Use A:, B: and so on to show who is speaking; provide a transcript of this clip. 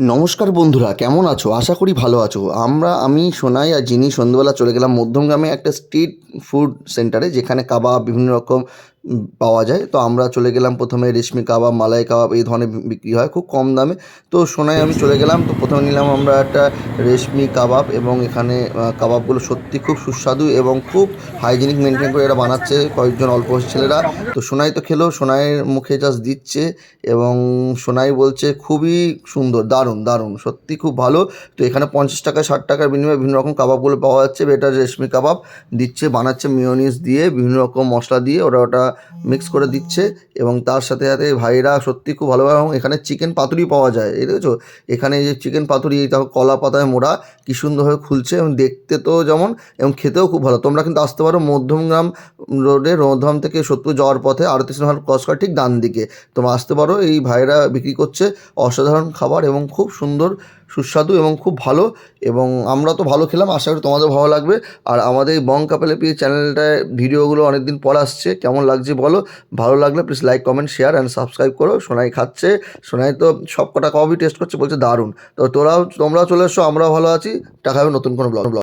A: নমস্কার বন্ধুরা, কেমন আছো? আশা করি ভালো আছো। আমরা, আমি, সোনাই আর যিনি সন্ধ্যেবেলা চলে গেলাম মধ্যমগ্রামে একটা স্ট্রিট ফুড সেন্টারে, যেখানে কাবাব, বিভিন্ন রকম পাওয়া যায়। তো আমরা চলে গেলাম প্রথমে রেশমি কাবাব, মালাই কাবাব এই ধরনের বিক্রি হয় খুব কম দামে। তো সোনাই আমি চলে গেলাম। তো প্রথমে নিলাম আমরা একটা রেশমি কাবাব এবং এখানে কাবাবগুলো সত্যি খুব সুস্বাদু এবং খুব হাইজিনিক মেনটেন করে এরা বানাচ্ছে কয়েকজন অল্প ছেলেরা। তো সোনাই তো খেলো, সোনাইয়ের মুখে জাস্ট দিচ্ছে এবং সোনাই বলছে খুবই সুন্দর, দারুণ দারুণ, সত্যি খুব ভালো। তো এখানে পঞ্চাশ টাকা, ষাট টাকার বিনিময়ে বিভিন্ন রকম কাবাবগুলো পাওয়া যাচ্ছে। বেটার রেশমি কাবাব, দিচ্ছে, বানাচ্ছে মিওনিস দিয়ে বিভিন্ন রকম মশলা দিয়ে ওরা ওটা মিক্স করে দিচ্ছে এবং তার সাথে সাথে ভাইরা সত্যি খুব ভালো এবং এখানে চিকেন পাতুরি পাওয়া যায়, এই দেখেছ? এখানে যে চিকেন পাতুরি, এই দেখো কলা পাতায় মোড়া, কি সুন্দরভাবে খুলছে এবং দেখতে তো যেমন এবং খেতেও খুব ভালো। তোমরা কিন্তু আসতে পারো মধ্যমগ্রাম রোডে মধ্যম থেকে সত্য যাওয়ার পথে আরতি সিনেমার ক্রস করার ঠিক ডান দিকে। তোমরা আসতে পারো, এই ভাইরা বিক্রি করছে অসাধারণ খাবার এবং খুব সুন্দর সুস্বাদু এবং খুব ভালো এবং আমরা তো ভালো খেলাম, আশা করি তোমাদের ভালো লাগবে। আর আমাদের এই বং কাপেলেপি চ্যানেলটায় ভিডিওগুলো অনেক দিন পর আসছে, কেমন লাগছে বলো? ভালো লাগলে please like comment share and subscribe করো। সোনাই খাচ্ছে, সোনাই তো সব কটা কবি টেস্ট করছে, বলছে দারুণ। তো তোরাও, তোমরাও চলে এসো, আমরাও ভালো আছি। টাকা হবে নতুন কোনো ব্লগ